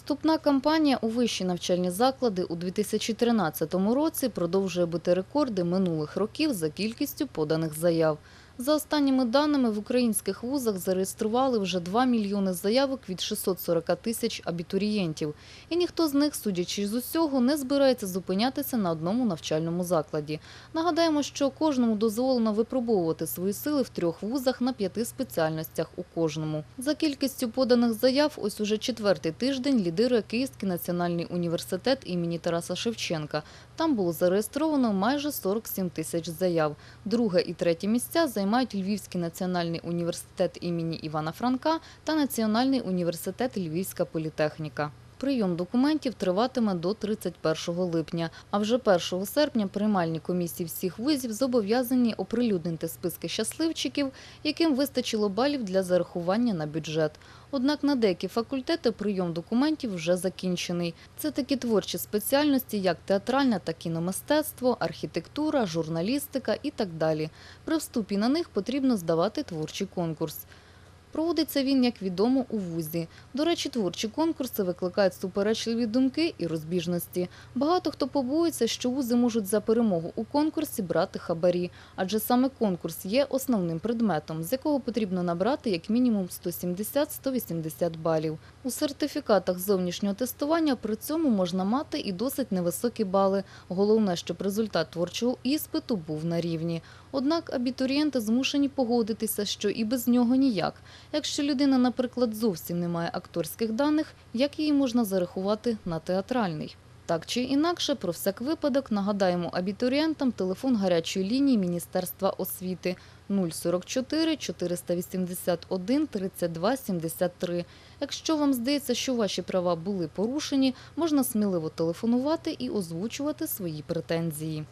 Вступна кампанія у вищі навчальні заклади у 2013 році продовжує бити рекорди минулих років за кількістю поданих заяв. За останніми даними, в українських вузах зареєстрували вже 2 мільйони заявок від 640 тисяч абітурієнтів. І ніхто з них, судячи з усього, не збирається зупинятися на одному навчальному закладі. Нагадаємо, що кожному дозволено випробовувати свої сили в трьох вузах на п'яти спеціальностях у кожному. За кількістю поданих заяв, ось уже четвертий тиждень лідирує Київський національний університет імені Тараса Шевченка. Там було зареєстровано майже 47 тисяч заяв. Друге і третє місця займають Львівський національний університет імені Івана Франка та Національний університет Львівська політехніка. Прийом документів триватиме до 31 липня, а вже 1 серпня приймальні комісії всіх вузів зобов'язані оприлюднити списки щасливчиків, яким вистачило балів для зарахування на бюджет. Однак на деякі факультети прийом документів вже закінчений. Це такі творчі спеціальності, як театральне та кіномистецтво, архітектура, журналістика і так далі. При вступі на них потрібно здавати творчий конкурс. Проводиться він, як відомо, у вузі. До речі, творчі конкурси викликають суперечливі думки і розбіжності. Багато хто побоюється, що вузи можуть за перемогу у конкурсі брати хабарі, адже саме конкурс є основним предметом, з якого потрібно набрати як мінімум 170-180 балів. У сертифікатах зовнішнього тестування при цьому можна мати і досить невисокі бали. Головне, щоб результат творчого іспиту був на рівні. Однак абітурієнти змушені погодитися, що і без нього ніяк. Якщо людина, наприклад, зовсім не має акторських даних, як її можна зарахувати на театральний? Так чи інакше, про всяк випадок нагадаємо абітурієнтам телефон гарячої лінії Міністерства освіти 044 481 32 73. Якщо вам здається, що ваші права були порушені, можна сміливо телефонувати і озвучувати свої претензії.